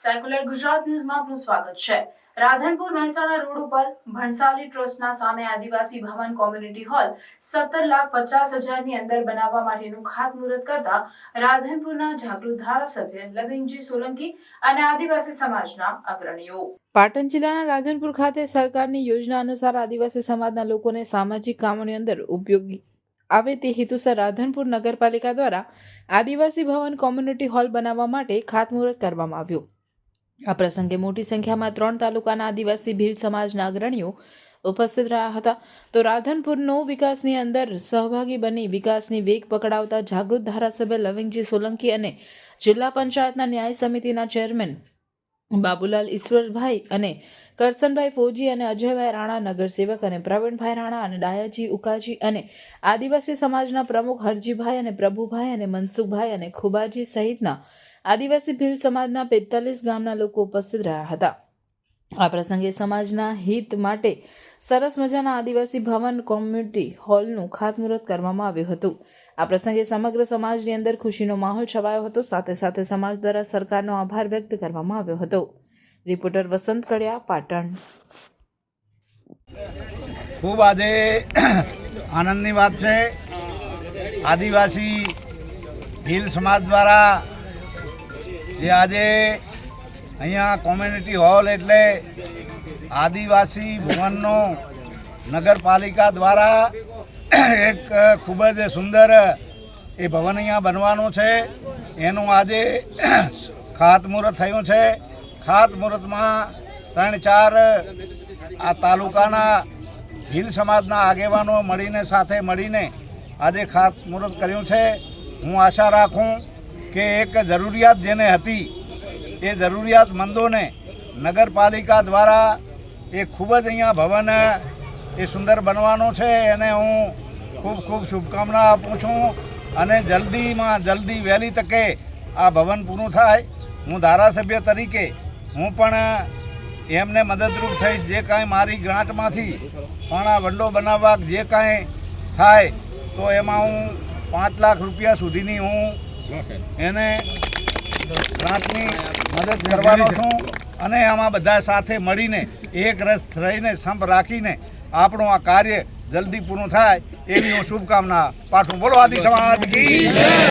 Secular Gujarat ન્યૂઝમાં આપનું સ્વાગત છે. રાધનપુર મહેસાણા રોડ ઉપર ભણસાલી ટ્રસ્ટના સામે આદિવાસી ભવન કોમ્યુનિટી હોલ સત્તર લાખ પચાસ હજારની અંદર બનાવવા માટેનું ખાતમુહૂર્ત કરતા રાધનપુરના જાગૃત ધારાસભ્ય લવિંગજી સોલંકી અને આદિવાસી સમાજના અગ્રણીઓ. પાટણ જિલ્લાના રાધનપુર ખાતે સરકારની યોજના અનુસાર આદિવાસી સમાજના લોકોને સામાજિક કામોની અંદર ઉપયોગી આવે તે હેતુસર રાધનપુર નગરપાલિકા દ્વારા આદિવાસી ભવન કોમ્યુનિટી હોલ બનાવવા માટે ખાતમુહૂર્ત કરવામાં આવ્યું. આ પ્રસંગે મોટી સંખ્યામાં ત્રણ તાલુકાના આદિવાસી ભીલ સમાજના અગ્રણીઓ ઉપસ્થિત રહ્યા હતા. તો રાધનપુરનો વિકાસની અંદર સહભાગી બની વિકાસની વેગ પકડાવતા જાગૃત ધારાસભ્ય લવિંગજી સોલંકી અને જિલ્લા પંચાયતના ન્યાય સમિતિના ચેરમેન બાબુલાલ ઈશ્વરભાઈ અને કરસનભાઈ ફોજી અને અજયભાઈ રાણા નગરસેવક અને પ્રવીણભાઈ રાણા અને ડાયાજી ઉકાજી અને આદિવાસી સમાજના પ્રમુખ હરજીભાઈ અને પ્રભુભાઈ અને મનસુખભાઈ અને ખુબાજી સહિતના આદિવાસી ભીલ સમાજના પેસ્તાલીસ ગામના લોકો ઉપસ્થિત રહ્યા હતા. આ પ્રસંગે સમાજના હિત માટે સરસ મજાના આદિવાસી ભવન કોમ્યુનિટી હોલનું ખાતમુહૂર્ત કરવામાં આવ્યું હતું. આ પ્રસંગે સમગ્ર સમાજની અંદર ખુશીનો માહોલ છવાયો હતો. સાથે સાથે સમાજ દ્વારા સરકારનો આભાર વ્યક્ત કરવામાં આવ્યો હતો. રિપોર્ટર વસંત કડિયા, પાટણ. ખૂબ આજે આનંદની વાત છે. આદિવાસી ભીલ સમાજ દ્વારા જે આજે અહીંયા કોમ્યુનિટી હોલ એટલે આદિવાસી ભવનનો નગરપાલિકા દ્વારા એક ખૂબ જ સુંદર એ ભવન અહીંયા બનવાનું છે. એનું આજે ખાતમુહૂર્ત થયું છે. ખાતમુહૂર્તમાં ત્રણ ચાર આ તાલુકાના ભીલ સમાજના આગેવાનો મળીને સાથે મળીને આજે ખાતમુહૂર્ત કર્યું છે. હું આશા રાખું કે એક જરૂરિયાત જેને હતી, એ જરૂરિયાતમંદોને નગરપાલિકા દ્વારા એ ખૂબ જ અહીંયા ભવન એ સુંદર બનવાનું છે. એને હું ખૂબ ખૂબ શુભકામના આપું છું અને જલ્દીમાં જલ્દી વહેલી તકે આ ભવન પૂરું થાય. હું ધારાસભ્ય તરીકે હું પણ એમને મદદરૂપ થઈશ જે કાંઈ મારી ગ્રાન્ટમાંથી. પણ આ વંડો બનાવવા જે કાંઈ થાય, તો એમાં હું પાંચ લાખ રૂપિયા સુધીની હું એને ગ્રાન્ટની મદદ કરવાનો છું અને આમાં બધા સાથે મળીને એક રસ રહીને સંપ રાખીને આપણું આ કાર્ય જલ્દી પૂરું થાય, એવી હું શુભકામના પાઠું બોલો આદિ સમાજ